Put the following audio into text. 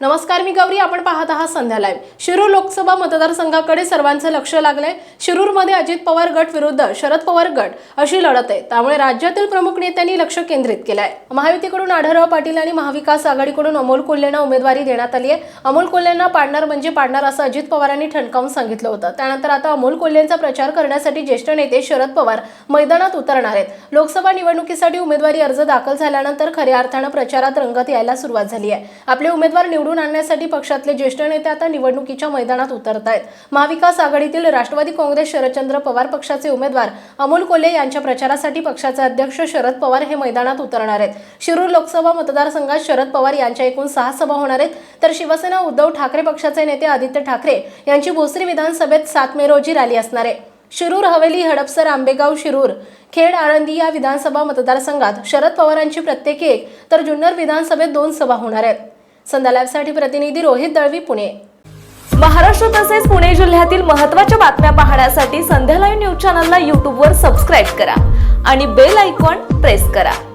नमस्कार मी गौरी आपण पाहत आहात संध्या लाईव्ह शिरूर लोकसभा मतदारसंघाकडे सर्वांचं लक्ष लागलंय. शिरूरमध्ये अजित पवार गट विरुद्ध शरद पवार गट अशी लढत आहे. त्यामुळे राज्यातील प्रमुख नेत्यांनी लक्ष केंद्रित केलं आहे महायुतीकडून आढळराव पाटील आणि महाविकास आघाडीकडून अमोल कोल्हेंना उमेदवारी देण्यात आली आहे. अमोल कोल्हेंना पाडणार म्हणजे पाडणार असं अजित पवारांनी ठणकावून सांगितलं होतं. त्यानंतर आता अमोल कोल्हेंचा प्रचार करण्यासाठी ज्येष्ठ नेते शरद पवार मैदानात उतरणार आहेत. लोकसभा निवडणुकीसाठी उमेदवारी अर्ज दाखल झाल्यानंतर खऱ्या अर्थानं प्रचारात रंगत यायला सुरुवात झाली आहे. आपले उमेदवार निवडून निवडून आणण्यासाठी पक्षातले ज्येष्ठ नेते आता निवडणुकीच्या मैदानात उतरत आहेत महाविकास आघाडीतील राष्ट्रवादी काँग्रेस शरदचंद्र पवार पक्षाचे उमेदवार अमोल कोल्हे यांच्या प्रचारासाठी पक्षाचे अध्यक्ष शरद पवार हे मैदानात उतरणार आहेत. शिरूर लोकसभा मतदारसंघात शरद पवार यांच्या एकूण सहा सभा होणार आहेत. तर शिवसेना उद्धव ठाकरे पक्षाचे नेते आदित्य ठाकरे यांची भोसरी विधानसभेत सात मे रोजी रॅली असणार आहे. शिरूर हवेली हडपसर आंबेगाव शिरूर खेड आळंदी या विधानसभा मतदारसंघात शरद पवारांची प्रत्येकी एक तर जुन्नर विधानसभेत दोन सभा होणार आहेत. संध्या लाईव्हसाठी प्रतिनिधी रोहित दळवी पुणे. महाराष्ट्र तसेच पुणे जिल्ह्यातील महत्त्वाच्या बातम्या पाहण्यासाठी संध्या लाईव्ह न्यूज चॅनलला यूट्यूबवर सबस्क्राईब करा आणि बेल आयकॉन प्रेस करा.